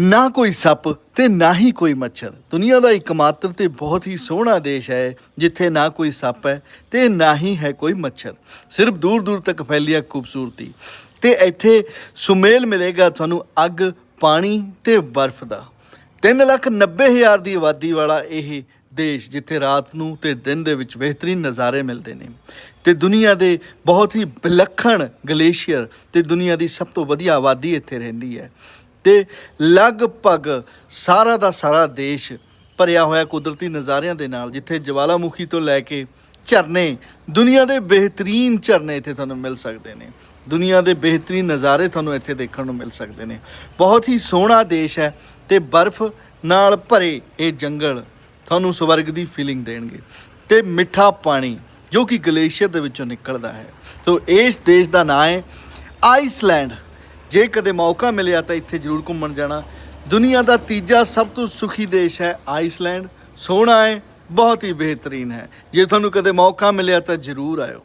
ਨਾ ਕੋਈ ਸੱਪ ਤੇ ਨਾ ਹੀ ਕੋਈ ਮੱਛਰ। ਦੁਨੀਆ ਦਾ ਇੱਕਮਾਤਰ ਤੇ ਬਹੁਤ ਹੀ ਸੋਹਣਾ ਦੇਸ਼ ਹੈ, ਜਿੱਥੇ ਨਾ ਕੋਈ ਸੱਪ ਹੈ ਤੇ ਨਾ ਹੀ ਹੈ ਕੋਈ ਮੱਛਰ। ਸਿਰਫ ਦੂਰ ਦੂਰ ਤੱਕ ਫੈਲੀ ਹੈ ਖੂਬਸੂਰਤੀ। ਤੇ ਇੱਥੇ ਸੁਮੇਲ ਮਿਲੇਗਾ ਤੁਹਾਨੂੰ ਅੱਗ, ਪਾਣੀ ਤੇ ਬਰਫ਼ ਦਾ। 3 ਲੱਖ 90 ਹਜ਼ਾਰ ਦੀ ਆਬਾਦੀ ਵਾਲਾ ਇਹ ਦੇਸ਼, ਜਿੱਥੇ ਰਾਤ ਨੂੰ ਤੇ ਦਿਨ ਦੇ ਵਿੱਚ ਬਿਹਤਰੀਨ ਨਜ਼ਾਰੇ ਮਿਲਦੇ ਨੇ। ਤੇ ਦੁਨੀਆ ਦੇ ਬਹੁਤ ਹੀ ਵਿਲੱਖਣ ਗਲੇਸ਼ੀਅਰ ਤੇ ਦੁਨੀਆ ਦੀ ਸਭ ਤੋਂ ਵਧੀਆ ਆਬਾਦੀ ਇੱਥੇ ਰਹਿੰਦੀ ਹੈ। ਤੇ ਲਗਭਗ ਸਾਰਾ ਦਾ ਸਾਰਾ ਦੇਸ਼ ਭਰਿਆ ਹੋਇਆ ਕੁਦਰਤੀ ਨਜ਼ਾਰਿਆਂ ਦੇ ਨਾਲ, ਜਿੱਥੇ ਜਵਾਲਾਮੁਖੀ ਤੋਂ ਲੈ ਕੇ ਝਰਨੇ, ਦੁਨੀਆ ਦੇ ਬਿਹਤਰੀਨ ਝਰਨੇ ਇੱਥੇ ਤੁਹਾਨੂੰ ਮਿਲ ਸਕਦੇ ਨੇ। ਦੁਨੀਆ ਦੇ ਬਿਹਤਰੀਨ ਨਜ਼ਾਰੇ ਤੁਹਾਨੂੰ ਇੱਥੇ ਦੇਖਣ ਨੂੰ ਮਿਲ ਸਕਦੇ ਨੇ। ਬਹੁਤ ਹੀ ਸੋਹਣਾ ਦੇਸ਼ ਹੈ ਤੇ ਬਰਫ਼ ਨਾਲ ਭਰੇ ਇਹ ਜੰਗਲ ਤੁਹਾਨੂੰ ਸਵਰਗ ਦੀ ਫੀਲਿੰਗ ਦੇਣਗੇ। ਤੇ ਮਿੱਠਾ ਪਾਣੀ, ਜੋ ਕਿ ਗਲੇਸ਼ੀਅਰ ਦੇ ਵਿੱਚੋਂ ਨਿਕਲਦਾ ਹੈ। ਸੋ ਇਸ ਦੇਸ਼ ਦਾ ਨਾਮ ਹੈ ਆਈਸਲੈਂਡ। ਜੇ ਕਦੇ ਮੌਕਾ ਮਿਲਿਆ ਤਾਂ ਇੱਥੇ ਜ਼ਰੂਰ ਘੁੰਮਣ ਜਾਣਾ। ਦੁਨੀਆ ਦਾ ਤੀਜਾ ਸਭ ਤੋਂ ਸੁਖੀ ਦੇਸ਼ ਹੈ ਆਈਸਲੈਂਡ। ਸੋਹਣਾ ਹੈ, ਬਹੁਤ ਹੀ ਬਿਹਤਰੀਨ ਹੈ। ਜੇ ਤੁਹਾਨੂੰ ਕਦੇ ਮੌਕਾ ਮਿਲਿਆ ਤਾਂ ਜ਼ਰੂਰ ਆਇਓ।